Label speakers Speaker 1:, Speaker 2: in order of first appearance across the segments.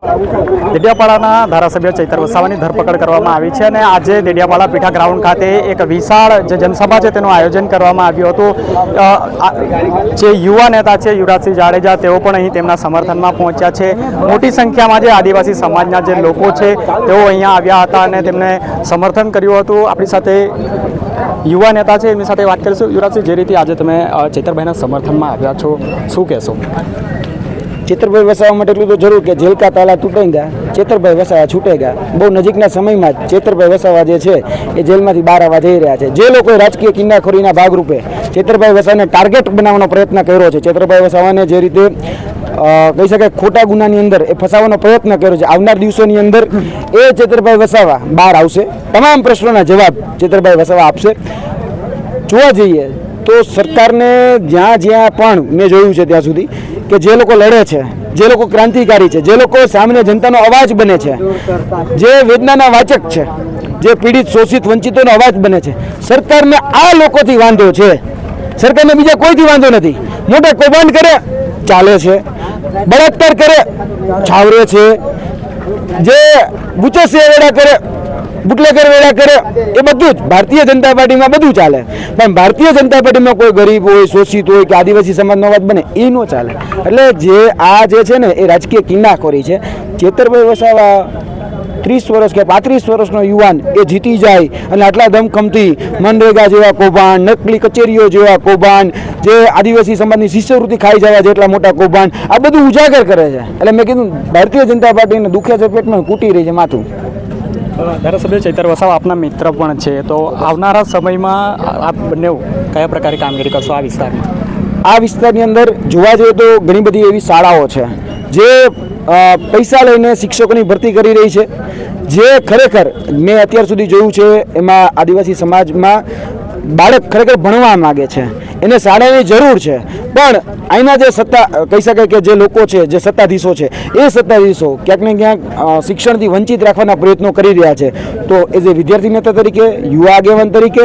Speaker 1: દેડિયાપાડાના ધારાસભ્ય ચૈતર વસાવાની ધરપકડ કરવામાં આવી છે અને આજે દેડિયાપાડા પીઠા ગ્રાઉન્ડ ખાતે એક વિશાળ જે જનસભા છે તેનું આયોજન કરવામાં આવ્યું હતું. જે યુવા નેતા છે યુવરાજસિંહ જાડેજા, તેઓ પણ અહીં તેમના સમર્થનમાં પહોંચ્યા છે. મોટી સંખ્યામાં જે આદિવાસી સમાજના જે લોકો છે, તેઓ અહીંયા આવ્યા હતા અને તેમને સમર્થન કર્યું હતું. આપણી સાથે યુવા નેતા છે, એમની સાથે વાત કરીશું. યુવરાજસિંહ, જે રીતે આજે તમે ચૈતરભાઈના સમર્થનમાં આવ્યા છો, શું કહેશો?
Speaker 2: ચેતરભાઈ વસાવા માટે એટલું તો જરૂર કે જેલ કા તાલા તૂટેગા, ચેતરભાઈ વસાવા છૂટેગા. બહુ નજીકના સમયમાં ચેતરભાઈ વસાવા જે છે, એ જેલમાંથી બહાર આવવા જઈ રહ્યા છે. જે લોકોએ રાજકીય કિન્નાખોરીના ભાગરૂપે ચેતરભાઈ વસાવાને ટાર્ગેટ બનાવવાનો પ્રયત્ન કર્યો છે, ચેતરભાઈ વસાવાને જે રીતે કહી શકાય ખોટા ગુનાની અંદર એ ફસાવવાનો પ્રયત્ન કર્યો છે. આવનાર દિવસોની અંદર એ ચેતરભાઈ વસાવા બહાર આવશે. તમામ પ્રશ્નોના જવાબ ચેતરભાઈ વસાવા આપશે. જોવા જઈએ તો સરકારને જ્યાં જ્યાં પણ મેં જોયું છે ત્યાં સુધી કે જે લોકો લડે છે, જે લોકો ક્રાંતિકારી છે, જે લોકો સામાન્ય જનતાનો અવાજ બને છે, જે વેદનાના વાચક છે, જે પીડિત, શોષિત, વંચિતોનો અવાજ બને છે. સરકારને આ લોકોથી વાંધો છે. સરકારને બીજા કોઈથી વાંધો નથી. મોટા કૌભાંડ કરે, ચાલે છે. બળાત્કાર કરે, છાવરે છે. જે બુચો વેડા કરે બુટલેકર વેડા કરે, એ બધું જ. ભારતીય જનતા પાર્ટીમાં બધું ચાલે. પણ ભારતીય જનતા પાર્ટીમાં કોઈ ગરીબ હોય, શોષિત હોય કે આદિવાસી સમાજનો વાત બને, એ ન ચાલે. એટલે જે આ જે છે ને, એ રાજકીય કિન્નાખોરી છે. ચેતરભાઈ વસાવા ત્રીસ વર્ષ કે પાંત્રીસ વર્ષનો યુવાન, એ જીતી જાય અને આટલા ધમખમથી મનરેગા જેવા કૌભાંડ, નકલી કચેરીઓ જેવા કૌભાંડ, જે આદિવાસી સમાજની શિષ્યવૃત્તિ ખાઈ જવા જેટલા મોટા કૌભાંડ, આ બધું ઉજાગર કરે છે. એટલે મેં કીધું ભારતીય જનતા પાર્ટીને દુખે ચપેટમાં પેટમાં કૂટી રહી છે માથું.
Speaker 1: ધારાસભ્ય ચૈતર વસાવ આપના મિત્ર પણ છે. તો આવનારા સમયમાં આપ બંને કયા પ્રકારે કામગીરી કરશો આ વિસ્તારમાં?
Speaker 2: આ વિસ્તારની અંદર જોવા જઈએ તો ઘણી બધી એવી શાળાઓ છે, જે પૈસા લઈને શિક્ષકોની ભરતી કરી રહી છે. જે ખરેખર મેં અત્યાર સુધી જોયું છે, એમાં આદિવાસી સમાજમાં બાળક ખરેખર ભણવા માગે છે. એને શાળાની જરૂર છે. પણ અહીંના જે સત્તા કહી શકાય કે જે લોકો છે, જે સત્તાધીશો છે, એ સત્તાધીશો ક્યાંક ને ક્યાંક શિક્ષણથી વંચિત રાખવાના પ્રયત્નો કરી રહ્યા છે. તો એઝ એ વિદ્યાર્થી નેતા તરીકે, યુવા આગેવાન તરીકે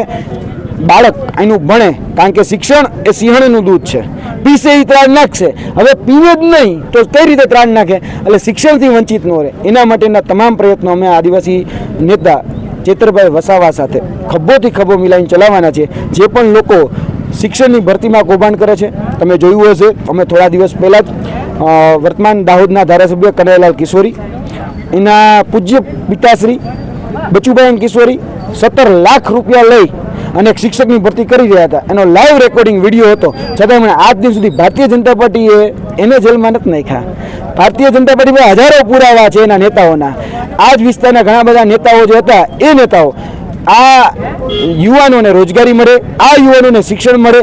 Speaker 2: બાળક અહીંનું ભણે, કારણ કે શિક્ષણ એ સિંહણનું દૂધ છે. પીસે એ ત્રાણ નાખશે. હવે પીવે જ નહીં, તો કઈ રીતે ત્રાણ નાખે? એટલે શિક્ષણથી વંચિત ન રહે. એના માટેના તમામ પ્રયત્નો અમે આદિવાસી નેતા ચેતરભાઈ વસાવા સાથે ખભોથી ખભો મિલાવીને ચલાવવાના છે. જે પણ લોકો શિક્ષણની ભરતીમાં કૌભાંડ કરે છે, તમે જોયું હશે, અમે થોડા દિવસ પહેલાં જ વર્તમાન દાહોદના ધારાસભ્ય કનૈયાલાલ કિશોરી, એના પૂજ્ય પિતાશ્રી બચુભાઈ કિશોરી સત્તર લાખ રૂપિયા લઈ અને એક શિક્ષકની ભરતી કરી રહ્યા હતા. એનો લાઈવ રેકોર્ડિંગ વીડિયો હતો. છતાં એમણે આજ દિન સુધી ભારતીય જનતા પાર્ટીએ એને જેલમાં નથી નાખ્યા. ભારતીય જનતા પાર્ટી પર હજારો પુરાવા છે એના નેતાઓના. આ જ વિસ્તારના ઘણા બધા નેતાઓ જે હતા, એ નેતાઓ, આ યુવાનોને રોજગારી મળે, આ યુવાનોને શિક્ષણ મળે,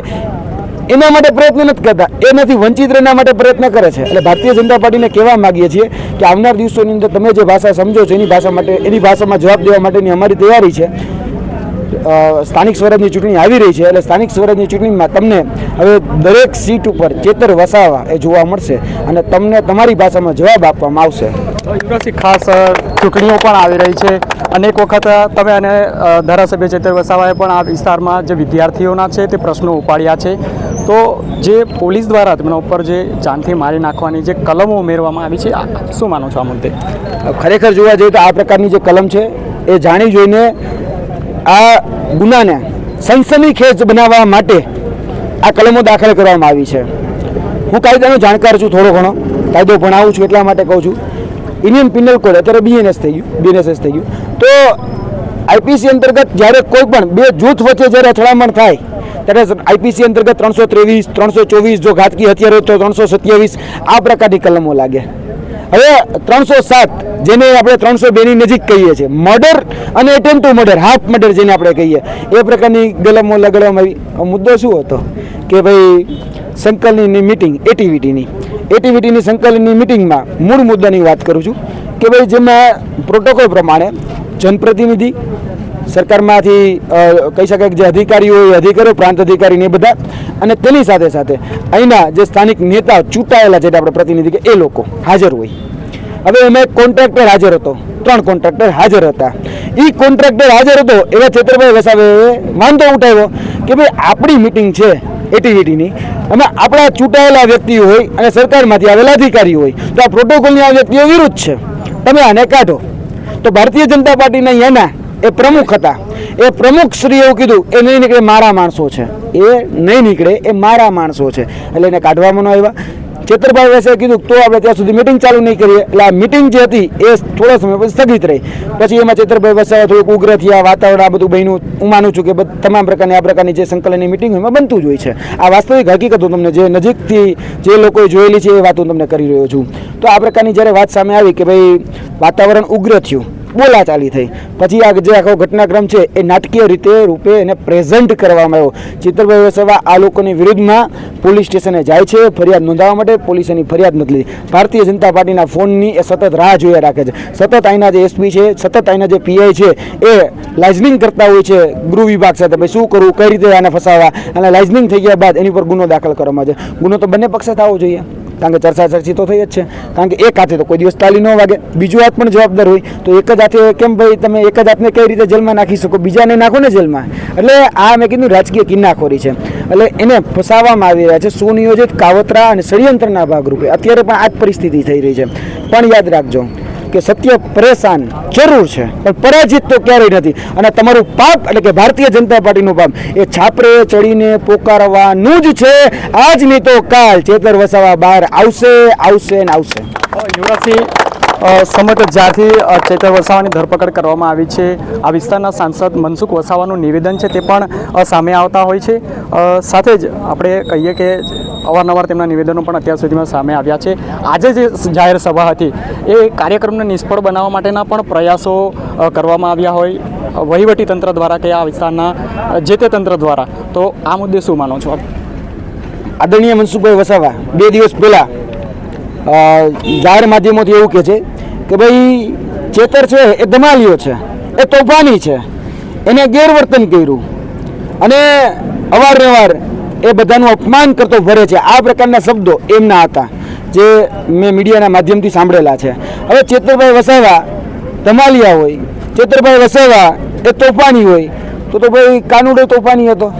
Speaker 2: એના માટે પ્રયત્ન નથી કરતા. એનાથી વંચિત રહેના માટે પ્રયત્ન કરે છે. એટલે ભારતીય જનતા પાર્ટીને કહેવા માગીએ છીએ કે આવનાર દિવસોની અંદર તમે જે ભાષા સમજો છો, એની ભાષા માટે, એની ભાષામાં જવાબ દેવા માટેની અમારી તૈયારી છે. સ્થાનિક સ્વરાજની ચૂંટણી આવી રહી છે એટલે સ્થાનિક સ્વરાજની ચૂંટણીમાં તમને હવે દરેક સીટ ઉપર ચેતર વસાવા એ જોવા મળશે અને તમને તમારી ભાષામાં જવાબ આપવામાં આવશે.
Speaker 1: ખાસ ચૂંટણીઓ પણ આવી રહી છે. અનેક વખત તમે અને ધારાસભ્ય ચેતર વસાવાએ પણ આ વિસ્તારમાં જે વિદ્યાર્થીઓના છે તે પ્રશ્નો ઉપાડ્યા છે. તો જે પોલીસ દ્વારા તેમના ઉપર જે જાનથી મારી નાખવાની જે કલમો ઉમેરવામાં આવી છે શું માનો છો આ મુદ્દે
Speaker 2: ખરેખર જોવા જઈએ તો આ પ્રકારની જે કલમ છે એ જાણી જોઈને આ ગુનાને સનસનીખેજ બનાવવા માટે આ કલમો દાખલ કરવામાં આવી છે. હું કાયદાનો જાણકાર છું થોડો ઘણો. કાયદો ભણાવું છું એટલા માટે કહું છું. ઇન્ડિયન પિનલ કોડ અત્યારે બીએનએસ થઈ ગયું બીએનએસએસ થઈ ગયું. તો આઈપીસી અંતર્ગત જ્યારે કોઈ પણ બે જૂથ વચ્ચે જ્યારે અથડામણ થાય, ત્યારે આઈપીસી અંતર્ગત ત્રણસો ત્રેવીસ, ત્રણસો ચોવીસ જો ઘાતકી હથિયાર તો ત્રણસો સત્યાવીસ આ પ્રકારની કલમો લાગે. હવે ત્રણસો સાત, જેને આપણે ત્રણસો બેની નજીક કહીએ છીએ. મર્ડર અને attempt to murder half murder જેને આપણે કહીએ. એ પ્રકારની ગલમો લગાડવામાં આવી. મુદ્દો શું હતો? કે ભાઈ, સંકલનની મિટિંગ એટીવીટીની એટીવીટીની સંકલનની મિટિંગમાં મૂળ મુદ્દાની વાત કરું છું કે ભાઈ, જેમાં પ્રોટોકોલ પ્રમાણે જનપ્રતિનિધિ સરકારમાંથી કહી શકાય કે જે અધિકારીઓ એ અધિકારીઓ, પ્રાંત અધિકારી ને એ બધા. અને તેની સાથે સાથે અહીંના જે સ્થાનિક નેતા ચૂંટાયેલા છે આપણે પ્રતિનિધિ કે, એ લોકો હાજર હોય. હવે એમાં એક કોન્ટ્રાક્ટર હાજર હતો. ત્રણ કોન્ટ્રાક્ટર હાજર હતા. એ કોન્ટ્રાક્ટર હાજર હતો, એવા છેતરભાઈ વસાવે વાંધો ઉઠાવ્યો કે ભાઈ આપણી મિટિંગ છે એટીવીટીની. અમે આપણા ચૂંટાયેલા વ્યક્તિ હોય અને સરકારમાંથી આવેલા અધિકારી હોય, તો આ પ્રોટોકોલની આ વ્યક્તિઓ વિરુદ્ધ છે. તમે આને કાઢો. તો ભારતીય જનતા પાર્ટીના એના એ પ્રમુખ હતા. એ પ્રમુખ શ્રી એવું કીધું, એ નહીં નીકળે, મારા માણસો છે. એ નહીં નીકળે, એ મારા માણસો છે. એટલે એને કાઢવામાં ન આવ્યા. ચેતરભાઈ વૈસે કીધું, તો આપણે ત્યાં સુધી મિટિંગ ચાલુ નહીં કરીએ. એટલે આ મિટિંગ જે હતી, એ થોડા સમય પછી સ્થગિત રહી. પછી એમાં ચેતરભાઈ વસાવા થોડુંક ઉગ્ર થયા, વાતાવરણ આ બધું બન્યું. હું માનું છું કે તમામ પ્રકારની, આ પ્રકારની જે સંકલનની મિટિંગ એમાં બનતું જ હોય છે. આ વાસ્તવિક હકીકતો તમને જે નજીકથી જે લોકોએ જોયેલી છે, એ વાતો તમને કરી રહ્યો છું. તો આ પ્રકારની જ્યારે વાત સામે આવી કે ભાઈ વાતાવરણ ઉગ્ર થયું બોલાચાલી થઈ. પછી આ જે આખો ઘટનાક્રમ છે એ નાટકીય રીતે રૂપે એને પ્રેઝન્ટ કરવામાં આવ્યો. ચિત્રભાઈ વસાવા આ લોકોની વિરુદ્ધમાં પોલીસ સ્ટેશને જાય છે, ફરિયાદ નોંધાવવા માટે પોલીસ એની ફરિયાદ નથી લીધી ભારતીય જનતા પાર્ટીના ફોનની એ સતત રાહ જોયા રાખે છે. સતત અહીંના જે એસપી છે, સતત અહીંના જે પીઆઈ છે, એ લાઇઝનિંગ કરતા હોય છે ગૃહ વિભાગ સાથે. ભાઈ, શું કરવું, કઈ રીતે આને ફસાવવા? અને લાઇઝનિંગ થઈ ગયા બાદ એની પર ગુનો દાખલ કરવામાં છે. ગુનો તો બંને પક્ષે થવો જોઈએ. કારણ કે ચર્ચા ચર્ચી તો થઈ જ છે. કારણ કે એક હાથે તો કોઈ દિવસ તાલી ન વાગે, બીજો હાથ પણ જવાબદાર હોય. તો એક જ હાથે કેમ ભાઈ તમે એક જ હાથને કઈ રીતે જેલમાં નાખી શકો? બીજાને નાખો ને જેલમાં? એટલે આ મેં કીધું રાજકીય કિન્નાખોરી છે. એટલે એને ફસાવવામાં આવી રહ્યા છે સુનિયોજિત કાવતરા અને ષડયંત્રના ભાગરૂપે. અત્યારે પણ આ જ પરિસ્થિતિ થઈ રહી છે. પણ યાદ રાખજો કે સત્ય પરેશાન જરૂર છે, પણ પરાજિત તો ક્યારેય નથી. અને તમારું પાપ એટલે કે ભારતીય જનતા પાર્ટીનું પાપ, એ છાપરે ચડીને પોકારવાનું જ છે. આજ નહીં તો કાલ ચેતર વસાવા બહાર આવશે આવશે ને આવશે.
Speaker 1: યુવરાજસિંહ સમગ્ર જ્યાંથી ચેતર વસાવાની ધરપકડ કરવામાં આવી છે. આ વિસ્તારના સાંસદ મનસુખ વસાવાનું નિવેદન છે તે પણ સામે આવતા હોય છે. સાથે જ આપણે કહીએ કે અવારનવાર તેમના નિવેદનો પણ અત્યાર સુધીમાં સામે આવ્યા છે. આજે જે જાહેર સભા હતી, એ કાર્યક્રમને નિષ્ફળ બનાવવા માટેના પણ પ્રયાસો કરવામાં આવ્યા હોય. વહીવટી તંત્ર દ્વારા કે આ વિસ્તારના જે તે તંત્ર દ્વારા. તો આ મુદ્દે શું માનો છો
Speaker 2: આદરણીય મનસુખભાઈ વસાવા, બે દિવસ પહેલાં જાહેર માધ્યમોથી એવું કહે છે કે ભાઈ, ચેતર છે એ ધમાલીઓ છે, એ તોફાની છે. એને ગેરવર્તન કર્યું. અને અવારનવાર એ બધાનું અપમાન કરતો ભરે છે. આ પ્રકારના શબ્દો એમના હતા, જે મેં મીડિયાના માધ્યમથી સાંભળેલા છે. હવે ચેતરભાઈ વસાવા ધમાલિયા હોય, ચેતરભાઈ વસાવા એ તોફાની હોય, તો તો ભાઈ કાનુડો તોફાની હતો.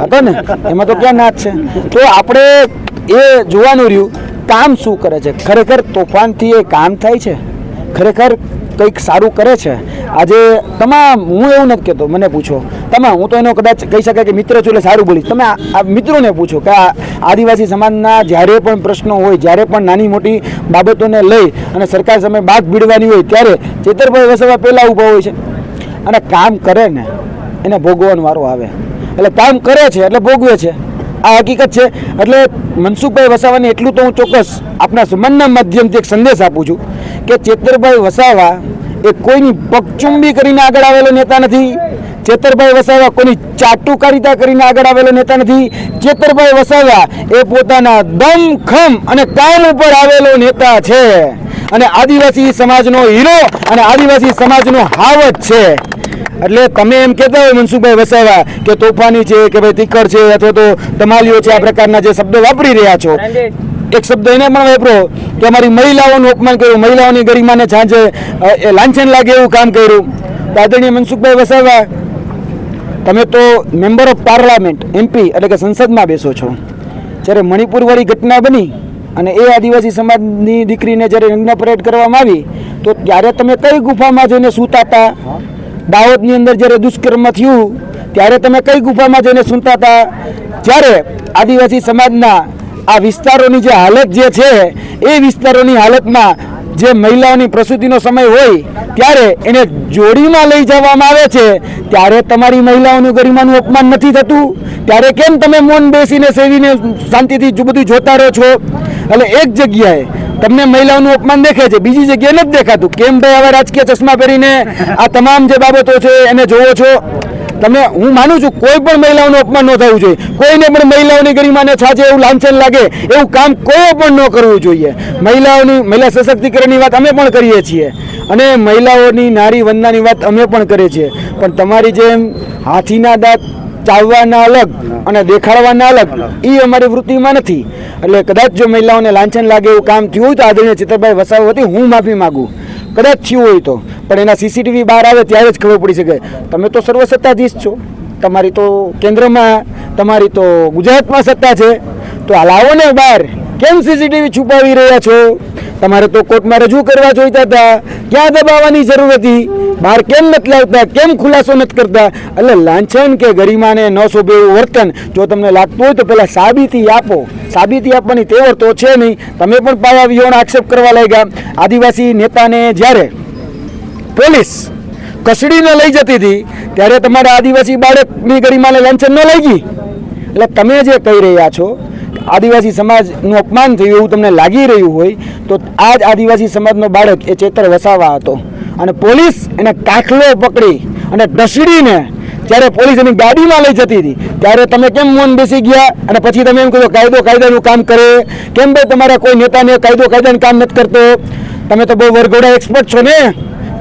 Speaker 2: હતો ને? એમાં તો ક્યાં નાચ છે? તો આપણે એ જોવાનું રહ્યું, કામ શું કરે છે? ખરેખર તોફાનથી એ કામ થાય છે? ખરેખર કંઈક સારું કરે છે? આજે તમામ, હું એવું નથી કહેતો, મને પૂછો તમામ હું તો એનો કદાચ કહી શકાય કે મિત્ર છું એટલે સારું બોલીશ. તમે આ મિત્રોને પૂછો કે આ આદિવાસી સમાજના જ્યારે પણ પ્રશ્નો હોય, જ્યારે પણ નાની મોટી બાબતોને લઈ અને સરકાર સામે બાગ ભીડવાની હોય, ત્યારે ચેતરભાઈ વસાવા પહેલાં ઊભા હોય છે. અને કામ કરે ને, એને ભોગવવાનો વારો આવે. એટલે કામ કરે છે, એટલે ભોગવે છે. આ હકીકત છે. એટલે મનસુખભાઈ વસાવાને એટલું તો હું ચોક્કસ આપણા સમાજના માધ્યમથી એક સંદેશ આપું છું કે ચેતરભાઈ વસાવા એ કોઈની પગચુંબી કરીને આગળ આવેલો નેતા નથી. ચેતરભાઈ વસાવા કોઈની ચાટુકારિતા કરીને આગળ આવેલો નેતા નથી. ચેતરભાઈ વસાવા એ પોતાના દમખમ અને કામ ઉપર આવેલો નેતા છે. અને આદિવાસી સમાજનો હીરો અને આદિવાસી સમાજનો હાવત છે. એટલે તમે એમ કહેતા હોય મનસુખભાઈ વસાવા કે તોફાની છે કે ભાઈ તીખર છે અથવા તો તમાલીઓ છે આ પ્રકારના જે શબ્દો વાપરી રહ્યા છો. એક શબ્દ એને પણ વાપરો કે અમારી મહિલાઓનું અપમાન કર્યું, મહિલાઓની ગરિમાને એ લાંછન લાગે એવું કામ કર્યું. આદરણીય મનસુખભાઈ વસાવા તમે તો મેમ્બર ઓફ પાર્લામેન્ટ એમપી એટલે કે સંસદમાં બેસો છો. જ્યારે મણિપુર વાળી ઘટના બની અને એ આદિવાસી સમાજની દીકરીને જ્યારે રંગના પરેડ કરવામાં આવી, તો ત્યારે તમે કઈ ગુફામાં જઈને સૂતા હતા? દાહોદની અંદર જ્યારે દુષ્કર્મ થયું, ત્યારે તમે કઈ ગુફામાં જઈને સૂતા હતા? જ્યારે આદિવાસી સમાજના આ વિસ્તારોની જે હાલત જે છે, એ વિસ્તારોની હાલતમાં જે મહિલાઓની પ્રસૂતિનો સમય હોય ત્યારે એને જોડીમાં લઈ જવામાં આવે છે, ત્યારે તમારી મહિલાઓનું ગરિમાનું અપમાન નથી થતું. ત્યારે કેમ તમે મૌન બેસીને સેવીને શાંતિથી બધું જોતા રહો છો? એટલે એક જગ્યાએ તમને મહિલાઓનું અપમાન દેખાય છે, બીજી જગ્યાએ નથી દેખાતું. કેમ ભાઈ હવે રાજકીય ચશ્મા પહેરીને આ તમામ જે બાબતો છે એને જોવો છો? તમે, હું માનું છું, કોઈ પણ મહિલાઓનું અપમાન ન થવું જોઈએ. કોઈને પણ મહિલાઓની ગરિમાને છાજે એવું લાંછન લાગે, એવું કામ કોઈ પણ ન કરવું જોઈએ. મહિલાઓની, મહિલા સશક્તિકરણની વાત અમે પણ કરીએ છીએ. અને મહિલાઓની નારી વંદનાની વાત અમે પણ કરીએ છીએ. પણ તમારી જેમ હાથીના દાંત ચાવવાના અલગ અને દેખાડવાના અલગ, એ અમારી વૃત્તિમાં નથી. એટલે કદાચ જો મહિલાઓને લાંછન લાગે એવું કામ થયું તો આદરણીય ચિત્રભાઈ વસાવતી વતી હું માફી માગું. કદાચ થયું હોય તો. પણ એના સીસીટીવી બહાર આવે ત્યારે જ ખબર પડી શકે. તમે તો સર્વસત્તાધીશ છો. તમારી તો કેન્દ્રમાં, તમારી તો ગુજરાતમાં સત્તા છે. તો આ લાવો ને બહાર. કેમ સીસીટીવી છુપાવી રહ્યા છો? તમારે તો કોર્ટમાં રજૂ કરવા જોઈતા હતા. ક્યાં દબાવવાની જરૂર હતી? બહાર કેમ નથી લાવતા? કેમ ખુલાસો નથી કરતા? એટલે લાંછન કે ગરિમાને ન શોભે એવું વર્તન. જો તમને લાગતું હોય તો પહેલાં સાબિતી આપો. સાબિતી આપવાની તેવર તો છે નહીં. તમે પણ પાયા વિહોણ આક્ષેપ કરવા લાગ્યા. આદિવાસી નેતાને જ્યારે પોલીસ કસડીને લઈ જતી હતી, ત્યારે તમારા આદિવાસી બાળકની ગરિમાને લાંછન ન લઈ ગઈ એટલે તમે જે કહી રહ્યા છો આદિવાસી સમાજનું અપમાન થયું એવું તમને લાગી રહ્યું હોય, તો આ જ આદિવાસી સમાજનો બાળક એ ચેતર વસાવા હતો. અને પોલીસ એને કાટલો પકડી અને ઢસડીને જ્યારે પોલીસ એની ગાડીમાં લઈ જતી હતી, ત્યારે તમે કેમ મૌન બેસી ગયા? અને પછી તમે એમ કહો કાયદો કાયદાનું કામ કરે. કેમ ભાઈ તમારા કોઈ નેતાને કાયદો કાયદાનું કામ નથી કરતો? તમે તો બહુ વરઘોડા એક્સપર્ટ છો ને?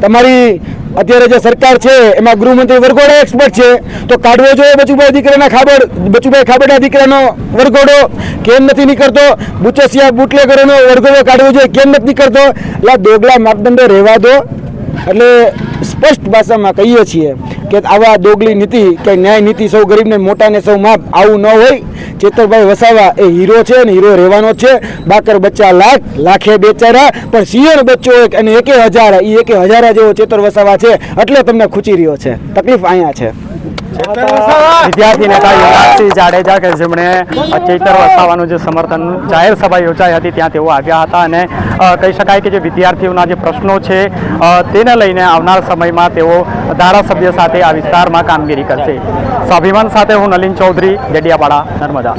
Speaker 2: તમારી અત્યારે જે સરકાર છે, એમાં ગૃહમંત્રી વરઘોડા એક્સપર્ટ છે. તો કાઢવો જોઈએ બચુભાઈ દીકરાના ખાબડ, બચુભાઈ ખાબડા દીકરાનો વરઘોડો કેમ નથી નીકળતો? બુચસિયા બુટલેગરોનો વરઘોડો કાઢવો જોઈએ કેમ નથી નીકળતો? એટલે દોગલા માપદંડો રહેવા દો. એટલે સ્પષ્ટ ભાષામાં કહીએ છીએ. કે આવા દોગલી નીતિ કે ન્યાય નીતિ સૌ ગરીબને મોટાને સૌ માપ આવું ન હોય. ચેતરભાઈ વસાવા એ હીરો છે અને હીરો રહેવાનો છે. બાકર બચ્ચા લાખ, લાખે બેચારા, પણ સિંહણ બચ્ચો એક અને એકે હજાર એ એકે હજારા જેવો ચેતર વસાવા છે. એટલે તમને ખૂચી રહ્યો છે. તકલીફ અહીંયા છે.
Speaker 1: વિદ્યાર્થી નેતા યુવરાજસિંહ જાડેજા કે જેમણે ચેતર વસાવાનું જે સમર્થન જાહેર સભા યોજાઈ હતી ત્યાં તેઓ આવ્યા હતા અને કહી શકાય કે જે વિદ્યાર્થીઓના જે પ્રશ્નો છે તેને લઈને આવનાર સમયમાં તેઓ ધારાસભ્ય સાથે આ વિસ્તારમાં કામગીરી કરશે. સ્વાભિમાન સાથે હું નલિન ચૌધરી ડેડિયાપાડા નર્મદા.